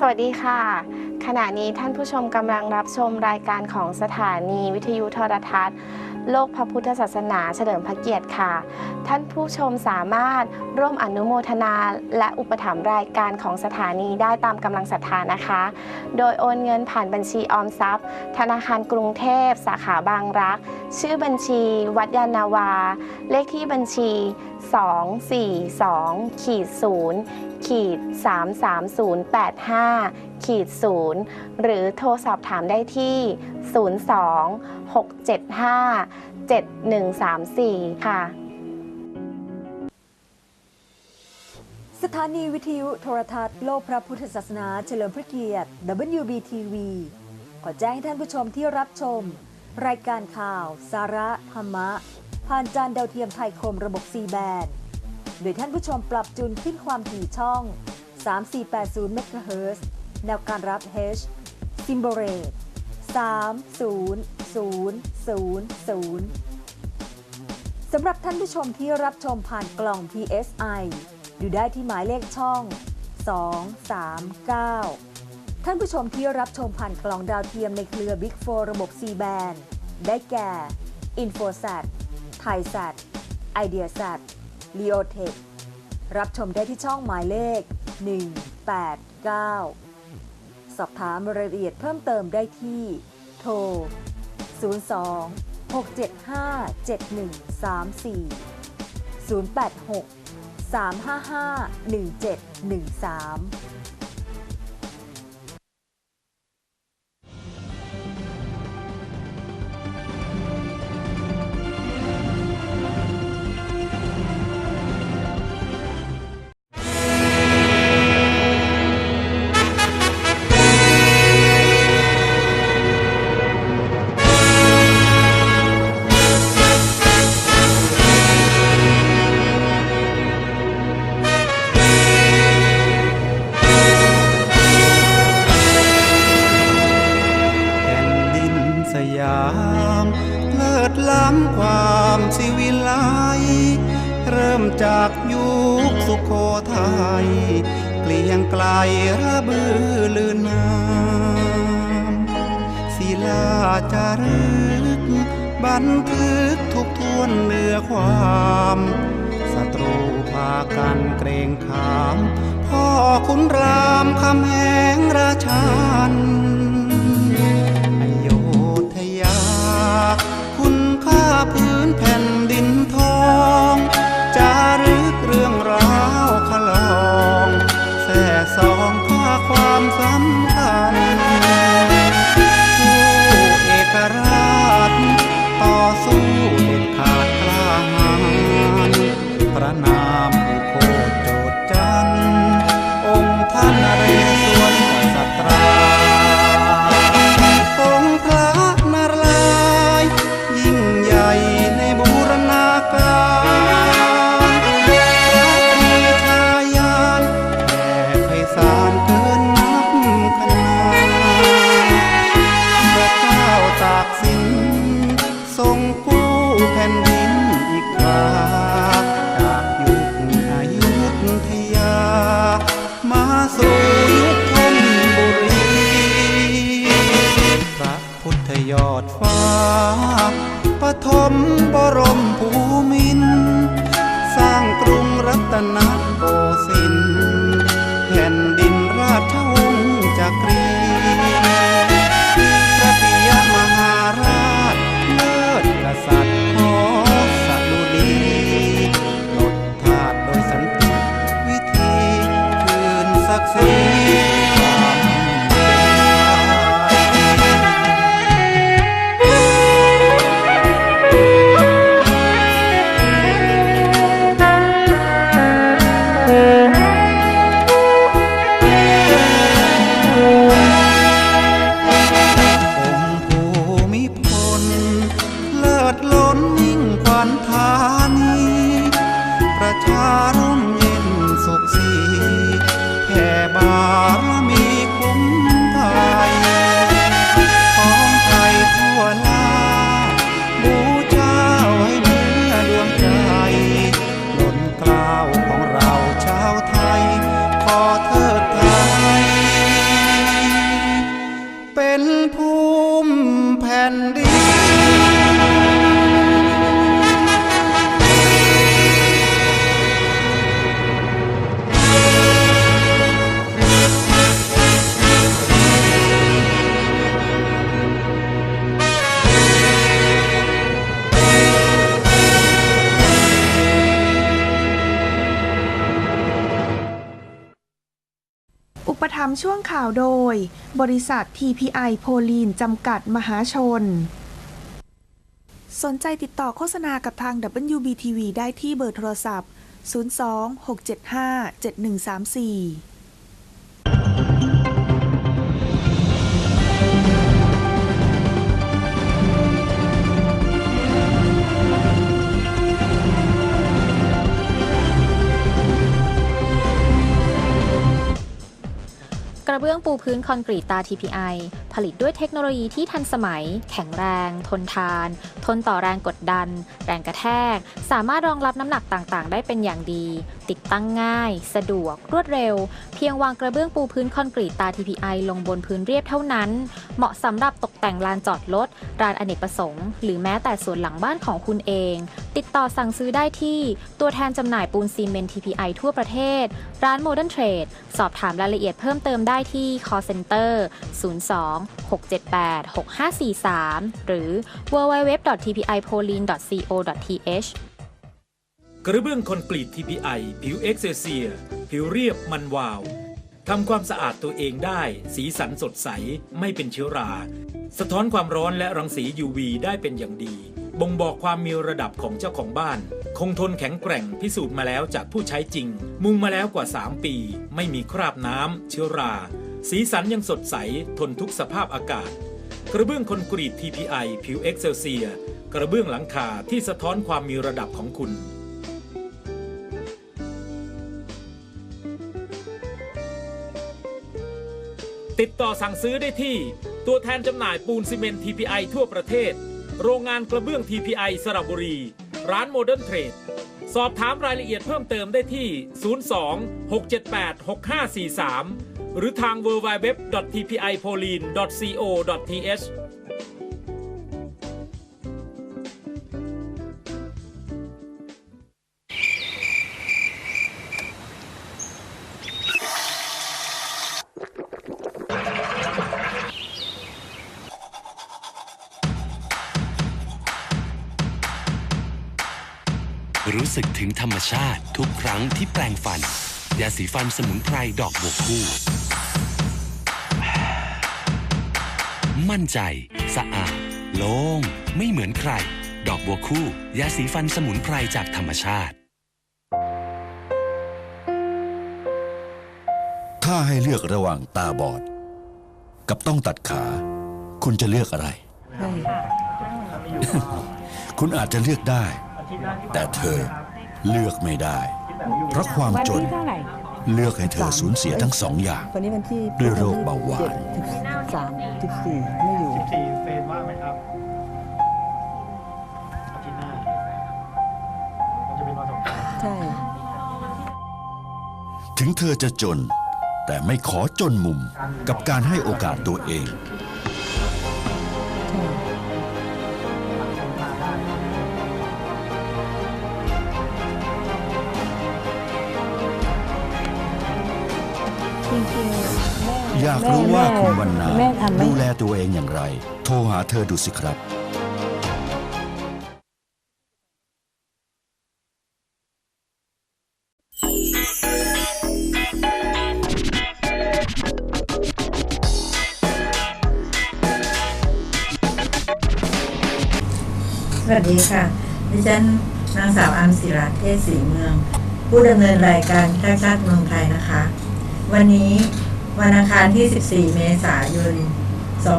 สวัสดีค่ะ ขณะนี้ท่านผู้ชมกำลังรับชมรายการของสถานีวิทยุโทรทัศน์ โลกพระพุทธศาสนาเฉลิมพระเกียรติค่ะ ท่านผู้ชมสามารถร่วมอนุโมทนาและอุปถัมภ์รายการของสถานีได้ตามกำลังศรัทธานะคะ โดยโอนเงินผ่านบัญชีออมทรัพย์ ธนาคารกรุงเทพ สาขาบางรัก ชื่อบัญชีวัดยานาวา เลขที่บัญชี 242ขีด0ขีด33085 ขีด0หรือโทรสอบถามได้ที่ 02 675 7134 ค่ะ สถานีวิทยุโทรทัศน์โลกพระพุทธศาสนาเฉลิมพระเกียรติ WBTV ขอแจ้งให้ท่านผู้ชมที่รับชม รายการข่าว สาระธรรมะ ผ่านจานดาวเทียมไทยคมระบบ C แบนโดยท่านผู้ชมปรับจูนขึ้นความถี่ช่อง 3480 MHz แนวการรับ H ซิมโบเรต30000 สำหรับท่านผู้ชมที่รับชมผ่านกล่อง PSI ดูได้ที่หมายเลขช่อง 239 ท่านผู้ชมที่รับชมผ่านกล่องดาวเทียมในเครือ Big 4 ระบบ C band ได้แก่ InfoSat ThaiSat IdeaSat Leotech รับชมได้ที่ช่องหมายเลข 189 สอบถามรายละเอียดเพิ่มเติมได้ที่ โทร 02 675 7134 086 355 1713 ระบือลือนามศิลาจารึก บันทึกทุกทวนเนื้อความศัตรูพากันเกรงขาม พ่อขุนรามคำแหงราชันอโยธยา คุณค่าพื้นแผ่นดินทอง ความสำคัญผู้เอกราช ต่อสู้เด็ดขาดกล้าหาญพระนา ย บริษัท TPI โพลีน จำกัดมหาชน สนใจติดต่อโฆษณากับทาง WBTV ได้ที่เบอร์โทรศัพท์ 02 675 7134 ระเบื้องปูพื้นคอนกรีตตา TPI ผลิตด้วยเทคโนโลยีที่ทันสมัย แข็งแรง ทนทาน ทนต่อแรงกดดัน แรงกระแทก สามารถรองรับน้ำหนักต่างๆ ได้เป็นอย่างดี ติดตั้งง่าย สะดวก รวดเร็ว เพียงวางกระเบื้องปูพื้นคอนกรีตตา TPI ลงบนพื้นเรียบเท่านั้น เหมาะสำหรับตกแต่งลานจอดรถลานอเนกประสงค์ หรือแม้แต่สวนหลังบ้านของคุณเอง ติดต่อสั่งซื้อได้ที่ตัวแทนจำหน่ายปูนซีเมนต์ TPI ทั่วประเทศ ร้าน Modern Trade สอบถามรายละเอียดเพิ่มเติมได้ที่ call center 02 678 6543 หรือ www.tpipolin.co.th กระเบื้องคอนกรีต TPI ผิวเอ็กเซเซีย ผิวเรียบมันวาว ทำความสะอาดตัวเองได้ สีสันสดใสไม่เป็นเชื้อรา สะท้อนความร้อนและรังสี UV ได้เป็นอย่างดี บ่งบอกความมีระดับของเจ้าของบ้าน คงทนแข็งแกร่งพิสูจน์มาแล้วจากผู้ใช้จริง มุงมาแล้วกว่า 3 ปี ไม่มีคราบน้ำเชื้อรา สีสันยังสดใสทนทุกสภาพอากาศ กระเบื้องคอนกรีต TPI ผิวเอ็กเซเซีย กระเบื้องหลังคาที่สะท้อนความมีระดับของคุณ ติดต่อสั่งซื้อได้ที่ ตัวแทนจำหน่ายปูนซีเมนต์ TPI ทั่วประเทศ โรงงานกระเบื้อง TPI สระบุรี ร้านโมเดิร์นเทรด สอบถามรายละเอียดเพิ่มเติมได้ที่ 02 678 6543 หรือทาง www.tpipolin.co.th ชาติทุกครั้งที่แปรงฟัน ยาสีฟันสมุนไพรดอกบวกคู่ มั่นใจ สะอาด โล่ง ไม่เหมือนใคร ดอกบัวคู่ ยาสีฟันสมุนไพรจากธรรมชาติ ถ้าให้เลือกระหว่างตาบอด กับต้องตัดขา คุณจะเลือกอะไร คุณอาจจะเลือกได้ แต่เธอ เลือกไม่ได้ เพราะความจน เลือกให้เธอสูญเสียทั้งสองอย่างวันนี้วันที่ด้วยโรคเบาหวานสามสิบสี่ไม่อยู่สี่เฟรนว่างไหมครับอาทิตย์หน้ามันจะเป็นวันสงกรานต์ใช่ถึงเธอจะจน แต่ไม่ขอจนมุมกับการให้โอกาสตัวเอง อยากรู้ว่าแม่คุณวันนาแม่ทำไม่ดูแลตัวเองอย่างไร โทรหาเธอดูสิครับสวัสดีค่ะ ดิฉันนางสาวอัมศิราเทศศรีเมือง ผู้ดำเนินรายการชาติชาติเมืองไทยนะคะ วันนี้ วันอังคารที่ 14 เมษายน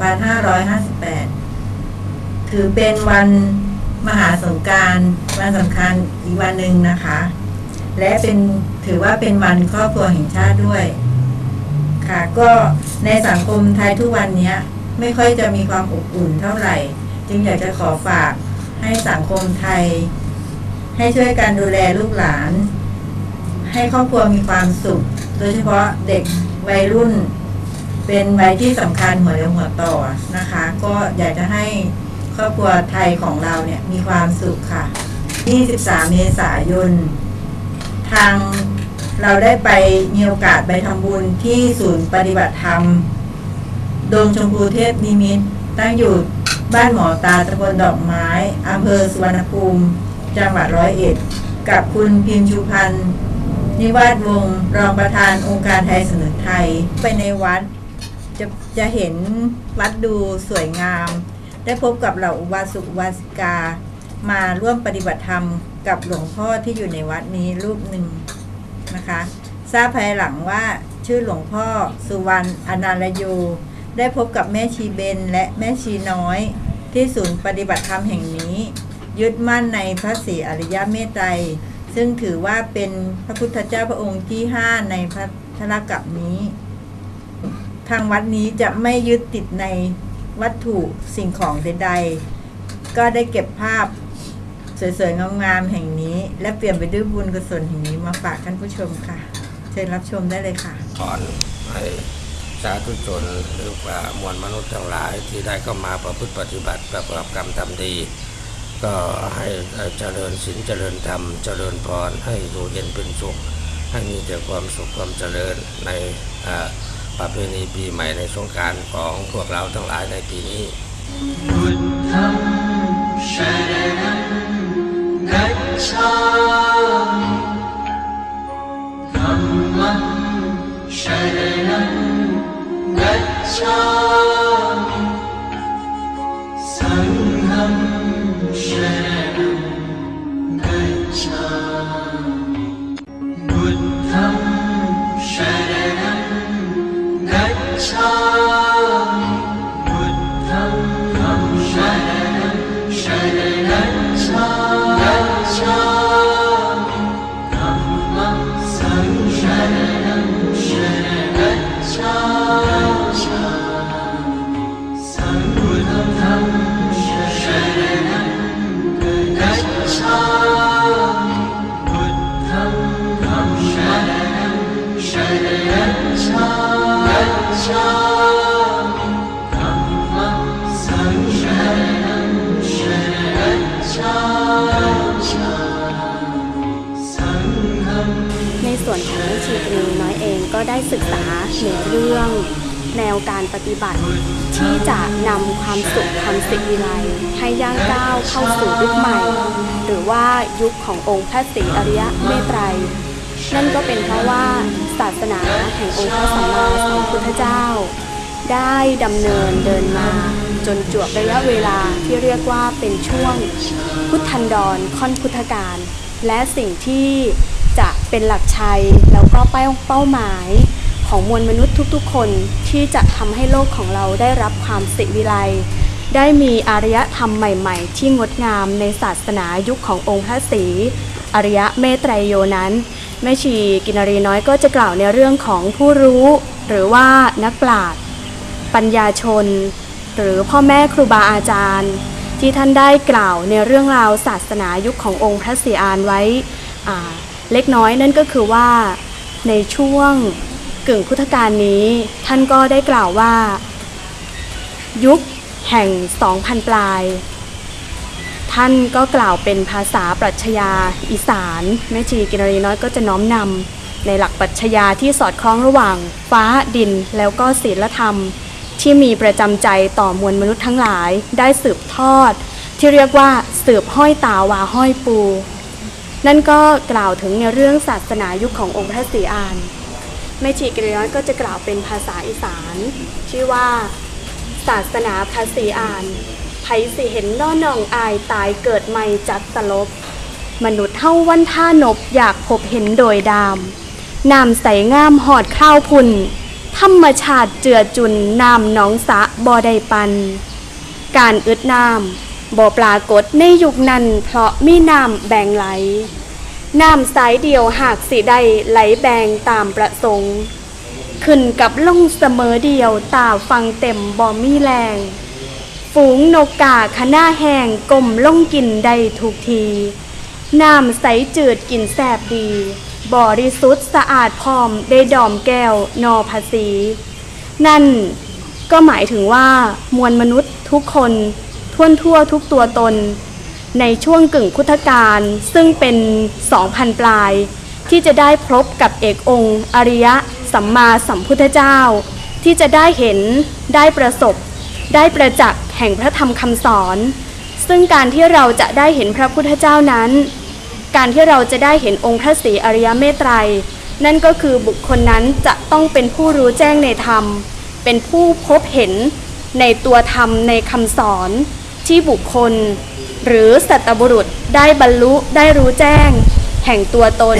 2558 ถือเป็นวันมหาสงการวันสำคัญอีกวันหนึ่งนะคะ และเป็นถือว่าเป็นวันครอบครัวแห่งชาติด้วย ค่ะ ก็ในสังคมไทยทุกวันนี้ไม่ค่อยจะมีความอบอุ่นเท่าไหร่ จึงอยากจะขอฝากให้สังคมไทย ให้ช่วยกันดูแลลูกหลาน ให้ครอบครัวมีความสุข โดยเฉพาะเด็ก วัยรุ่น เป็นวัยที่สำคัญหัวเรียวหัวต่อนะคะ ก็อยากจะให้ครอบครัวไทยของเราเนี่ยมีความสุขค่ะ 23 เมษายน ทางเราได้ไปมีโอกาสไปทำบุญที่ศูนย์ปฏิบัติธรรม ดงชมพูเทพนิมิตตั้งอยู่บ้านหมอตาตำบลดอกไม้อำเภอสุวรรณภูมิ จังหวัดร้อยเอ็ด กับคุณพิมชูพันธ์ นิวาสวงศ์รองประธานองค์การไทยเสนอไทย ไปในวัดจะจะเห็นวัดดูสวยงาม ได้พบกับเหล่าอุบาสกอุบาสิกา มาร่วมปฏิบัติธรรมกับหลวงพ่อที่อยู่ในวัดนี้รูปหนึ่งนะคะ ทราบภายหลังว่าชื่อหลวงพ่อสุวรรณอนาลโย ได้พบกับแม่ชีเบนและแม่ชีน้อย ที่ศูนย์ปฏิบัติธรรมแห่งนี้ ยึดมั่นในพระศรีอริยเมตไตร ซึ่งถือว่าเป็นพระพุทธเจ้าพระองค์ที่5ในพระธนกับนี้ ทางวัดนี้จะไม่ยึดติดในวัตถุสิ่งของใดๆ ก็ได้เก็บภาพสวยๆ งามๆ แห่งนี้ และเปลี่ยนไปด้วยบุญกุศลแห่งนี้มาฝากท่านผู้ชมค่ะ เชิญรับชมได้เลยค่ะขอนให้สาธุชนหรือว่ามวลมนุษย์ทั้งหลายที่ได้เข้ามาประพฤติปฏิบัติประกอบกรรมทำดี ก็ให้เจริญศีลเจริญธรรม เจริญพรให้อยู่เย็นเป็นสุข ให้มีแต่ความสุขความเจริญในประเพณีปีใหม่ในสงการของพวกเราทั้งหลายในปีนี้ใน ก็ได้ศึกษาในเรื่องแนวการปฏิบัติ ที่จะนำความสุขความสิวิไลให้ย่างก้าวเข้าสู่ยุคใหม่ หรือว่ายุคขององค์พระศรีอริยะเมตไตรนั่นก็เป็นเพราะว่าศาสนาแห่งองค์พระสัมมาสัมพุทธเจ้า ได้ดำเนินเดินมาจนจวบระยะเวลาที่เรียกว่าเป็นช่วงพุทธันดรค่อนพุทธกาลและสิ่งที่จะเป็นหลักชัย แล้วก็เป้าเป้าหมายของมวลมนุษย์ทุกๆ คนที่จะทำให้โลกของเราได้รับความสิวิไลได้มีอารยธรรมใหม่ๆ ที่งดงามในศาสนายุคขององค์พระศรีอริยะเมตไตรโยนั้นแม่ชีกินรีน้อยก็จะกล่าวในเรื่องของผู้รู้ หรือว่านักปราชญ์ปัญญาชน หรือพ่อแม่ครูบาอาจารย์ ที่ท่านได้กล่าวในเรื่องราวศาสนายุคขององค์พระศรีอานไว้เล็กน้อยนั่นก็คือว่า ในช่วงกึ่งพุทธกาลนี้ ท่านก็ได้กล่าวว่า ยุคแห่ง2,000ปลาย ท่านก็กล่าวเป็นภาษาปรัชญาอีสานแม่ชีกินรีน้อยก็จะน้อมนำในหลักปรัชญาที่สอดคล้องระหว่าง ฟ้าดินแล้วก็ศีลธรรม ที่มีประจำใจต่อมวลมนุษย์ทั้งหลายได้สืบทอด ที่เรียกว่าสืบห้อยตาวาห้อยปู นั่นก็กล่าวถึงในเรื่องศาสนายุคขององค์พระศรีอานแม่ชีกิริยอยก็จะกล่าวเป็นภาษาอีสาน ชื่อว่าศาสนาพระศรีอานไผสิเห็นน้อน้องอายตายเกิดใหม่จักตลบ มนุษย์เท่าวันท่านบอยากพบเห็นโดยดามนามใสงามหอดข้าวพุ่นธรรมชาติเจือจุนน้ำหนองสะบ่ไดปัน การอึดน้ำ บ่ปรากฏในยุคนั้นเพราะมีน้ำแบ่งไหล น้ำสายเดียวหากสิได้ไหลแบ่งตามประสงค์ ขึ้นกับลงเสมอเดียวตาฟังเต็มบ่มีแรง ฝูงนกกาขน้าแห้งกลมลงกินได้ทุกที น้ำใสจืดกินแสบดีบริสุทธิ์สะอาดพร้อมได้ดอมแก้วนอภาษี นั่นก็หมายถึงว่ามวลมนุษย์ทุกคน ทั่วทั่วทุกตัวตน ในช่วงกึ่งพุทธกาลซึ่งเป็น 2,000 ปลาย ที่จะได้พบกับเอกองค์ อริยะ สัมมาสัมพุทธเจ้า ที่จะได้เห็นได้ประสบ ได้ประจักษ์แห่งพระธรรมคำสอน ซึ่งการที่เราจะได้เห็นพระพุทธเจ้านั้น การที่เราจะได้เห็นองค์พระศรีอริยเมตไตรยนั่นก็คือบุคคลนั้นจะต้องเป็นผู้รู้แจ้งในธรรม เป็นผู้พบเห็นในตัวธรรมในคำสอน ที่บุคคล หรือสัตบุรุษได้บรรลุได้รู้แจ้ง แห่งตัวตน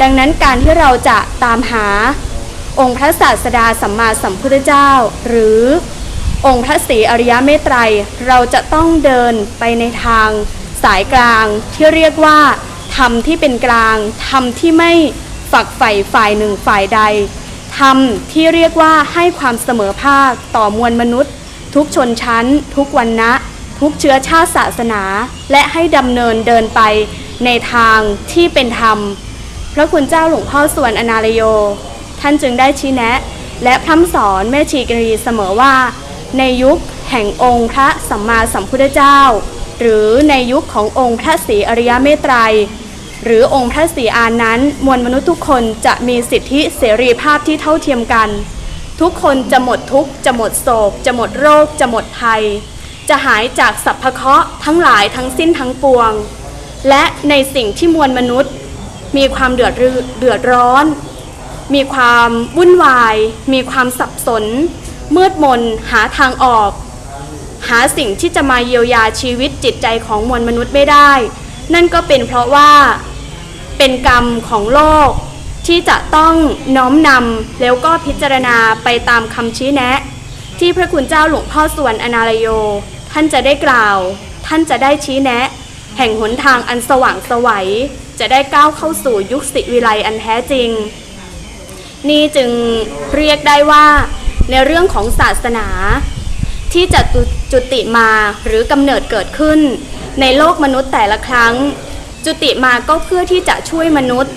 ดังนั้นการที่เราจะตามหา องค์พระศาสดาสัมมาสัมพุทธเจ้า หรือองค์พระศรีอริยเมตไตรยเราจะต้องเดินไปในทางสายกลางที่เรียกว่าธรรมที่เป็นกลางธรรมที่ไม่ฝักใฝ่ฝ่ายหนึ่งฝ่ายใดธรรมที่เรียกว่าให้ความเสมอภาคต่อมวลมนุษย์ ทุกชนชั้น ทุกวันนะ ทุกเชื้อชาติศาสนา และให้ดำเนินเดินไปในทางที่เป็นธรรม พระคุณเจ้าหลวงพ่อส่วนอนาลโย ท่านจึงได้ชี้แนะ และพร่ำสอนแม่ชีกรีเสมอว่า ในยุคแห่งองค์พระสัมมาสัมพุทธเจ้า หรือในยุคขององค์พระศรีอริยเมตไตรยหรือองค์พระศรีอานนั้น มวลมนุษย์ทุกคนจะมีสิทธิเสรีภาพที่เท่าเทียมกัน ทุกคนจะหมดทุกข์จะหมดโศก จะหมดโรค จะหมดภัย จะหายจากสัพพเคราะห์ทั้งหลายทั้งสิ้นทั้งปวง และในสิ่งที่มวลมนุษย์ มีความเดือดรเดือดร้อน มีความวุ่นวาย มีความสับสน มืดมนหาทางออก หาสิ่งที่จะมาเยียวยาชีวิตจิตใจของมวลมนุษย์ไม่ได้ นั่นก็เป็นเพราะว่าเป็นกรรมของโลกที่จะต้องน้อมนำแล้วก็พิจารณาไปตามคำชี้แนะ ที่พระคุณเจ้าหลวงพ่อส่วนอนาลโย ท่านจะได้กล่าว ท่านจะได้ชี้แนะ แห่งหนทางอันสว่างไสวัย จะได้ก้าวเข้าสู่ยุคสิวิไลอันแท้จริง นี่จึงเรียกได้ว่า ในเรื่องของศาสนา ที่จะจุติมาหรือกำเนิดเกิดขึ้น ในโลกมนุษย์แต่ละครั้ง จุติมาก็เพื่อที่จะช่วยมนุษย์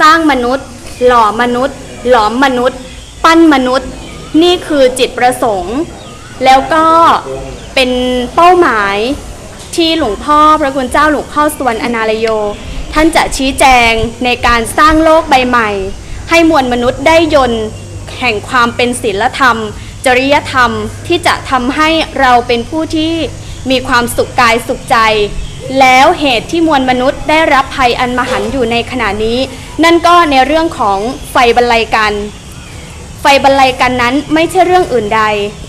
สร้างมนุษย์ หล่อมนุษย์ หลอมมนุษย์ ปั้นมนุษย์ นี่คือจิตประสงค์ แล้วก็ เป็นเป้าหมายที่หลวงพ่อพระคุณเจ้าหลวงพ่อสวนอนาลโย ท่านจะชี้แจงในการสร้างโลกใบใหม่ ให้มวลมนุษย์ได้ยนต์แห่งความเป็นศีลธรรม จริยธรรมที่จะทำให้เราเป็นผู้ที่มีความสุขกายสุขใจ แล้วเหตุที่มวลมนุษย์ได้รับภัยอันมหันต์อยู่ในขณะนี้ นั่นก็ในเรื่องของไฟบรรลัยกัน ไฟบรรลัยกันนั้นไม่ใช่เรื่องอื่นใด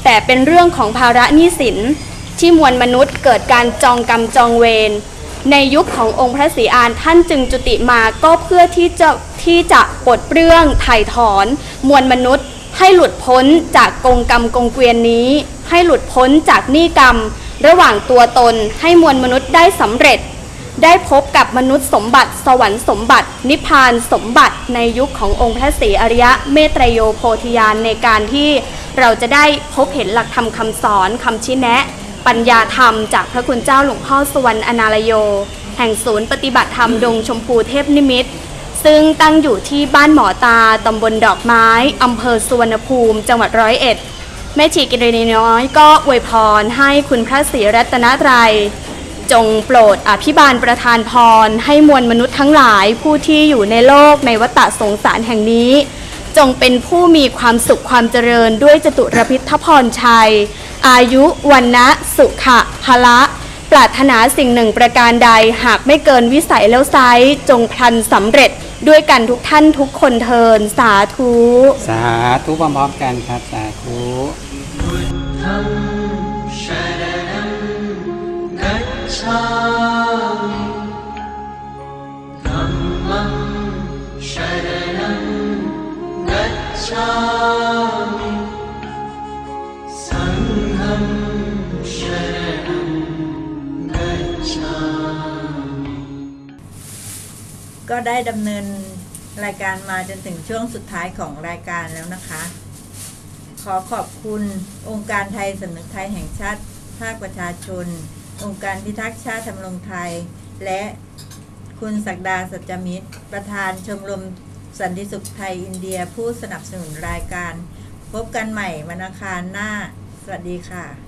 แต่เป็นเรื่องของภาระหนี้สิน ที่มวลมนุษย์เกิดการจองกรรมจองเวรในยุคขององค์พระศรีอานท่านจึงจุติมาก็เพื่อที่จะที่จะปลดเปลื้องไถ่ถอน มวลมนุษย์ ให้หลุดพ้นจากกงกรรมกงเกวียนนี้ ให้หลุดพ้นจากหนี้กรรม ระหว่างตัวตนให้มวลมนุษย์ได้สำเร็จ ได้พบกับมนุษย์สมบัติ สวรรค์สมบัติ นิพพานสมบัติในยุคขององค์พระศรีอริยะเมตรโยโพธิญาณในการที่เราจะได้พบเห็นหลักธรรมคำสอนคำชี้แนะ ปัญญาธรรมจากพระคุณเจ้าหลวงพ่อสวรรณอนาลโย แห่งศูนย์ปฏิบัติธรรมดงชมพูเทพนิมิตซึ่งตั้งอยู่ที่บ้านหมอตาตำบลดอกไม้อำเภอสุวรรณภูมิ จังหวัดร้อยเอ็ดแม่ชีกิรณีน้อยก็อวยพรให้คุณพระศรีรัตนตรัย จงโปรดอภิบาลประทานพร ให้มวลมนุษย์ทั้งหลายผู้ที่อยู่ในโลกในวัฏสงสารแห่งนี้ จงเป็นผู้มีความสุขความเจริญด้วยจตุรพิทพรชัย อายุวันนะสุขะพละปรารถนาสิ่งหนึ่งประการใดหากไม่เกินวิสัยแล้วไซจงพลันสำเร็จด้วยกันทุกท่านทุกคนเทินสาธุ สาธุพร้อมๆกันครับ สาธุ ก็ได้ดำเนินรายการมาจนถึงช่วงสุดท้ายของรายการแล้วนะคะ ขอขอบคุณองค์การไทยสำนึกไทยแห่งชาติภาคประชาชน องค์การพิทักษ์ชาติธรรมรงไทย และคุณศักดาสัจจมิตร ประธานชมรมสันติสุขไทยอินเดียผู้สนับสนุนรายการ พบกันใหม่วันอังคารหน้า สวัสดีค่ะ